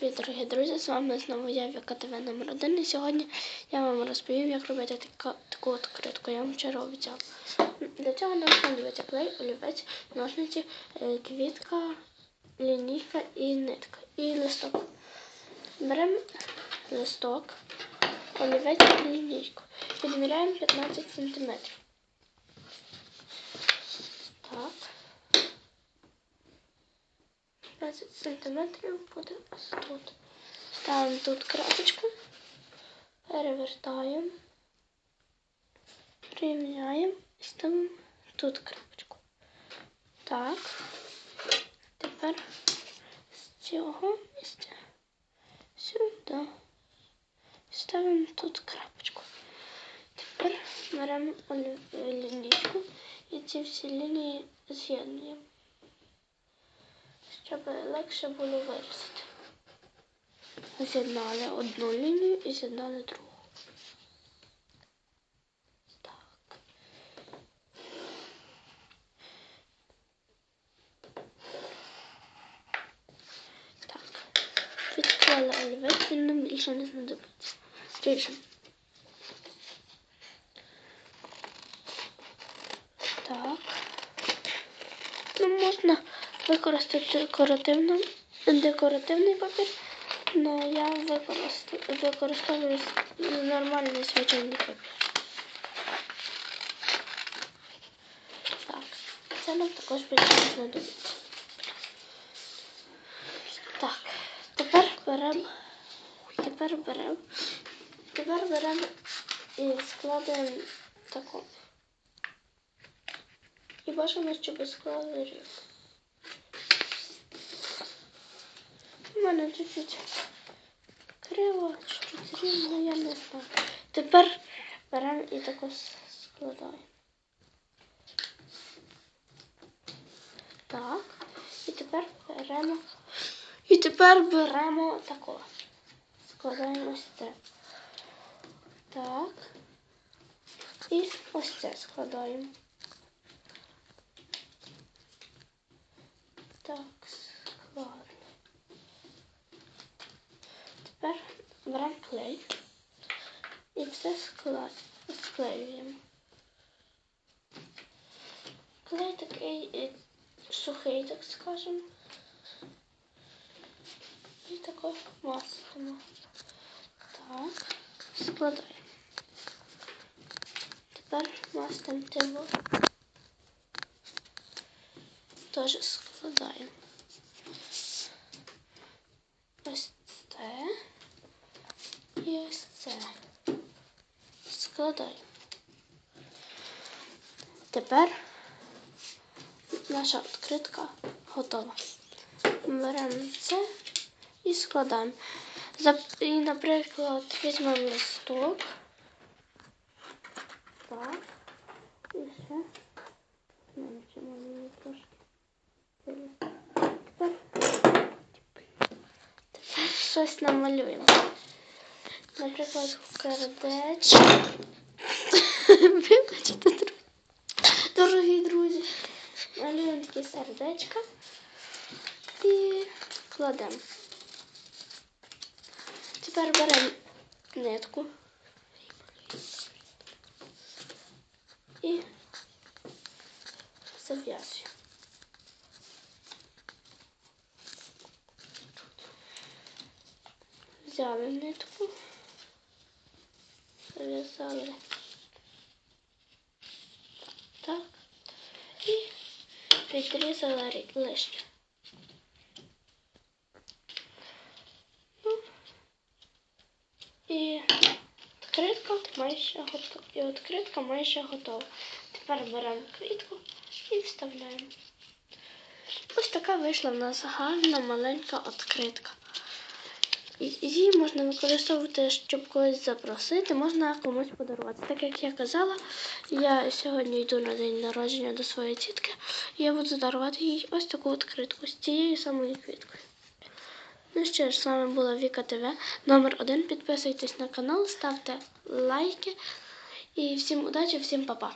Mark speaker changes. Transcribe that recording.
Speaker 1: привіт, дорогі друзі! З вами знову я Віка ТВ номер 1 І сьогодні я вам розповім, як робити таку, таку откритку. Я вам вчора обіцяв. Для цього нам знадобиться клей, олівець, ножниці, е, квітка, лінійка і нитка. І листок. Беремо листок, олівець і лінійку. Відміряємо 15 см. Так. 15 сантиметрів буде ось тут. Ставимо тут крапочку, перевертаємо, рівняємо і ставимо тут крапочку. Так. Тепер з цього місця сюди. Ставимо тут крапочку. Тепер беремо лінійку і ці всі лінії з'єднуємо щоб легше було вирізати. З'єднали одну лінію і з'єднали другу. Так. Так. Відклали олівець, він нам більше не знадобиться. Ріжемо. Так. Ну, можна використати декоративний папір, але я використовую, нормальний звичайний папір. Так, це нам також не знадобиться. Так, тепер беремо, тепер беремо, тепер беремо і складаємо таку. І бажано, щоб склали рівно. Мене чуть-чуть криво, рівно, я не знаю. Тепер беремо і тако складаємо. Так. І тепер беремо. І тепер беремо тако. Складаємо ось це. Так. І ось це складаємо. Так, складно. Тепер беремо клей і все склеюємо. Клей такий сухий, так скажемо. І тако мастимо. Так, складаємо. Тепер мастимо тило. Теж складаємо. Ось це і ось це. Складаємо. Тепер наша відкритка готова. Беремо це і складаємо. І, наприклад, візьмемо листок. Так. І ще. Зменшимо її трошки. Тепер щось намалюємо. Наприклад. Вибачте. Дорогі друзі. Малюємо такі сердечка і кладемо. Тепер беремо нитку і зав'язуємо. Взяли нитку, зав'язали так і відрізали рі- лишнє. Ну, і відкритка майже готова. І відкритка майже готова. Тепер беремо квітку і вставляємо. Ось така вийшла в нас гарна маленька відкритка. Її можна використовувати, щоб когось запросити, можна комусь подарувати. Так як я казала, я сьогодні йду на день народження до своєї тітки, і я буду дарувати їй ось таку відкритку з цією самою квіткою. Ну що ж, з вами була Віка ТВ номер 1 Підписуйтесь на канал, ставте лайки і всім удачі, всім па-па.